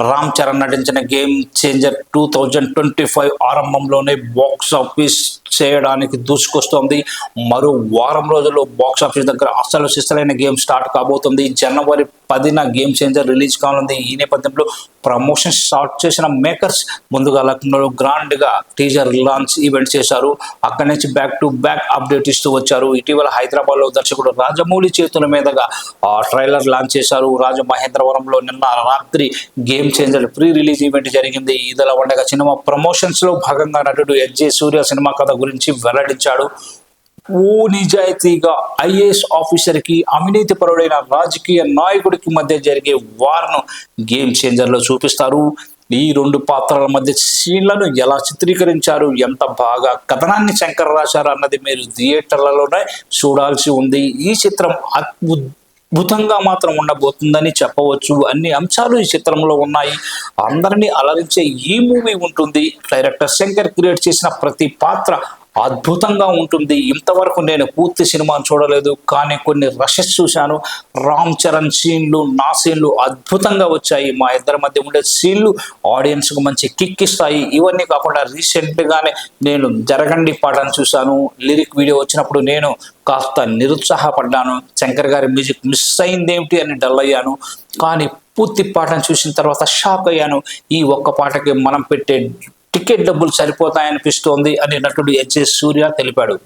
రామ్ చరణ్ నటించిన game changer two thousand twenty five ఆరంభంలోనే box office చేయడానికి దూసుకొస్తోంది. మరో వారం రోజుల్లో బాక్స్ ఆఫీస్ దగ్గర అసలు సిసలైన గేమ్ స్టార్ట్ కాబోతుంది. జనవరి పదిన గేమ్ చేంజర్ రిలీజ్ కానుంది. ఈ నేపథ్యంలో ప్రమోషన్ స్టార్ట్ చేసిన మేకర్స్ ముందుగా లక్నోలో గ్రాండ్గా టీజర్ లాంచ్ ఈవెంట్ చేశారు. అక్కడి నుంచి బ్యాక్ టు బ్యాక్ అప్డేట్ ఇస్తూ వచ్చారు. ఇటీవల హైదరాబాద్లో దర్శకుడు రాజమౌళి చేతుల మీదుగా ట్రైలర్ లాంచ్ చేశారు. రాజమహేంద్రవరంలో నిన్న రాత్రి game changer pre release event జరిగింది. ఇదిలా ఉండగా సినిమా ప్రమోషన్స్లో భాగంగా నటుడు ఎస్జే సూర్య సినిమా కథ గురించి వెల్లడించాడు. ఓ నిజాయితీగా ఐఏఎస్ ఆఫీసర్కి అవినీతి పరుడైన రాజకీయ నాయకుడికి మధ్య జరిగే వార్ను గేమ్ చేంజర్లో చూపిస్తారు. ఈ రెండు పాత్రల మధ్య సీన్లను ఎలా చిత్రీకరించారు? ఎంత బాగా కథనాన్ని శంకర్ రాశారు అన్నది మీరు థియేటర్లలోనే చూడాల్సి ఉంది. ఈ చిత్రం అద్భుతంగా మాత్రం ఉండబోతుందని చెప్పవచ్చు. అన్ని అంశాలు ఈ చిత్రంలో ఉన్నాయి. అందరినీ అలరించే ఈ మూవీ ఉంటుంది. డైరెక్టర్ శంకర్ క్రియేట్ చేసిన ప్రతి పాత్ర అద్భుతంగా ఉంటుంది. ఇంతవరకు నేను పూర్తి సినిమాను చూడలేదు కానీ కొన్ని రషెస్ చూశాను. రామ్ చరణ్ సీన్లు నా సీన్లు అద్భుతంగా వచ్చాయి. మా ఇద్దరి మధ్య ఉండే సీన్లు ఆడియన్స్కు మంచి కిక్ ఇస్తాయి. ఇవన్నీ కాకుండా రీసెంట్గానే నేను జరగండి పాటను చూశాను. లిరిక్ వీడియో వచ్చినప్పుడు నేను కాస్త నిరుత్సాహపడ్డాను. శంకర్ గారి మ్యూజిక్ మిస్ అయిందేమిటి అని డల్ అయ్యాను. కానీ పూర్తి పాటను చూసిన తర్వాత షాక్ అయ్యాను. ఈ ఒక్క పాటకి మనం పెట్టే టికెట్ డబ్బులు సరిపోతాయనిపిస్తోంది అని నటుడు హెచ్ఎస్ సూర్య తెలిపాడు.